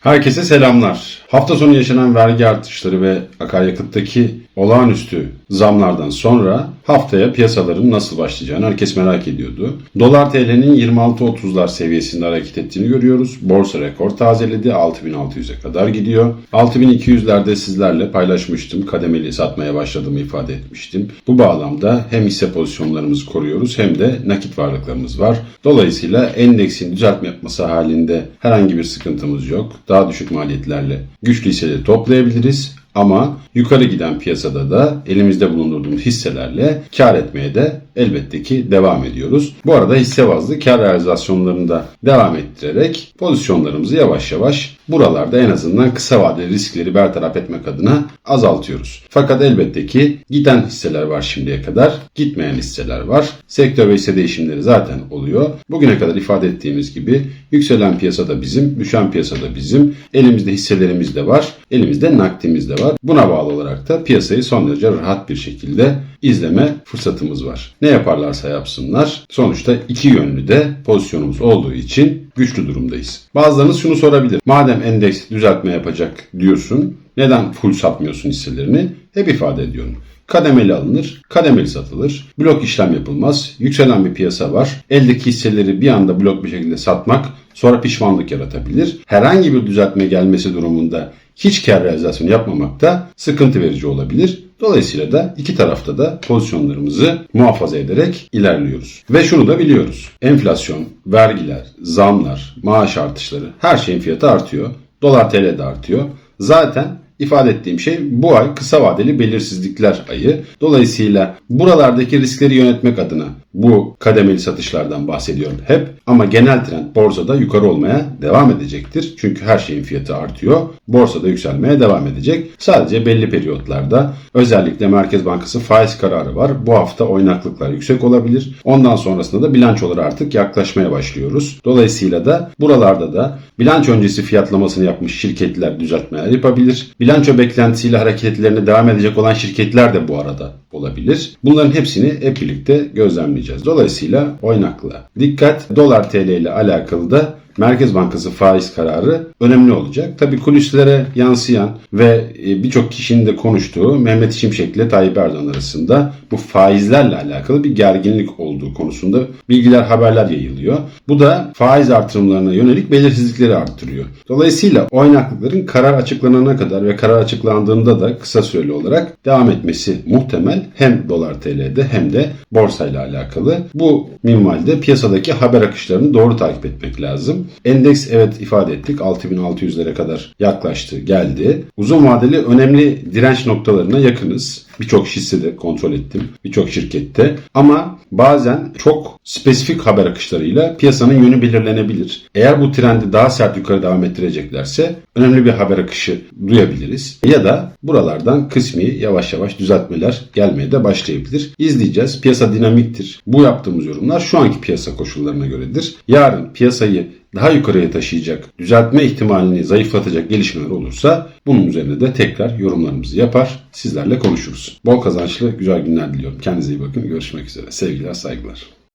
Herkese selamlar. Hafta sonu yaşanan vergi artışları ve akaryakıttaki olağanüstü zamlardan sonra haftaya piyasaların nasıl başlayacağını herkes merak ediyordu. Dolar TL'nin 26.30'lar seviyesinde hareket ettiğini görüyoruz. Borsa rekor tazeledi. 6600'e kadar gidiyor. 6200'lerde sizlerle paylaşmıştım. Kademeli satmaya başladığımı ifade etmiştim. Bu bağlamda hem hisse pozisyonlarımızı koruyoruz hem de nakit varlıklarımız var. Dolayısıyla endeksin düzeltme yapması halinde herhangi bir sıkıntımız yok. Daha düşük maliyetlerle güçlü hisseleri toplayabiliriz. Ama yukarı giden piyasada da elimizde bulundurduğumuz hisselerle kar etmeye de elbette ki devam ediyoruz. Bu arada hisse bazlı kar realizasyonlarını da devam ettirerek pozisyonlarımızı yavaş yavaş buralarda en azından kısa vadeli riskleri bertaraf etmek adına azaltıyoruz. Fakat elbette ki giden hisseler var şimdiye kadar, gitmeyen hisseler var. Sektör ve hisse değişimleri zaten oluyor. Bugüne kadar ifade ettiğimiz gibi yükselen piyasada bizim, düşen piyasada bizim, elimizde hisselerimiz de var, elimizde nakdimiz de var. Buna bağlı olarak da piyasayı son derece rahat bir şekilde izleme fırsatımız var. Ne yaparlarsa yapsınlar. Sonuçta iki yönlü de pozisyonumuz olduğu için güçlü durumdayız. Bazılarınız şunu sorabilir. Madem endeks düzeltme yapacak diyorsun neden full satmıyorsun hisselerini? Hep ifade ediyorum. Kademeli alınır, kademeli satılır. Blok işlem yapılmaz. Yükselen bir piyasa var. Eldeki hisseleri bir anda blok bir şekilde satmak sonra pişmanlık yaratabilir. Herhangi bir düzeltme gelmesi durumunda hiç kar realizasyonu yapmamak da sıkıntı verici olabilir. Dolayısıyla da iki tarafta da pozisyonlarımızı muhafaza ederek ilerliyoruz. Ve şunu da biliyoruz. Enflasyon, vergiler, zamlar, maaş artışları her şeyin fiyatı artıyor. Dolar TL de artıyor. Zaten ifade ettiğim şey bu ay kısa vadeli belirsizlikler ayı. Dolayısıyla buralardaki riskleri yönetmek adına bu kademeli satışlardan bahsediyorum hep. Ama genel trend borsada yukarı olmaya devam edecektir. Çünkü her şeyin fiyatı artıyor. Borsada yükselmeye devam edecek. Sadece belli periyotlarda özellikle Merkez Bankası faiz kararı var. Bu hafta oynaklıklar yüksek olabilir. Ondan sonrasında da bilançolara artık yaklaşmaya başlıyoruz. Dolayısıyla da buralarda da bilanço öncesi fiyatlamasını yapmış şirketler düzeltmeler yapabilir. Bilanço beklentisiyle hareketlerine devam edecek olan şirketler de bu arada olabilir. Bunların hepsini hep birlikte gözlemleyeceğiz. Dolayısıyla oynakla. Dikkat dolar TL ile alakalı da Merkez Bankası faiz kararı önemli olacak. Tabi kulislere yansıyan ve e, birçok kişinin de konuştuğu Mehmet Şimşek ile Tayyip Erdoğan arasında bu faizlerle alakalı bir gerginlik olduğu konusunda bilgiler, haberler yayılıyor. Bu da faiz artırımlarına yönelik belirsizlikleri arttırıyor. Dolayısıyla oynaklıkların karar açıklanana kadar ve karar açıklandığında da kısa süreli olarak devam etmesi muhtemel hem dolar TL'de hem de borsayla alakalı. Bu minvalde piyasadaki haber akışlarını doğru takip etmek lazım. Endeks evet ifade ettik 6600'lere kadar yaklaştı geldi. Uzun vadeli önemli direnç noktalarına yakınız. Birçok hissede kontrol ettim. Birçok şirkette. Ama bazen çok spesifik haber akışlarıyla piyasanın yönü belirlenebilir. Eğer bu trendi daha sert yukarı devam ettireceklerse önemli bir haber akışı duyabiliriz. Ya da buralardan kısmi yavaş yavaş düzeltmeler gelmeye de başlayabilir. İzleyeceğiz. Piyasa dinamiktir. Bu yaptığımız yorumlar şu anki piyasa koşullarına göredir. Yarın piyasayı daha yukarıya taşıyacak, düzeltme ihtimalini zayıflatacak gelişmeler olursa bunun üzerine de tekrar yorumlarımızı yapar, sizlerle konuşuruz. Bol kazançlı güzel günler diliyorum. Kendinize iyi bakın. Görüşmek üzere. Sevgiler, saygılar.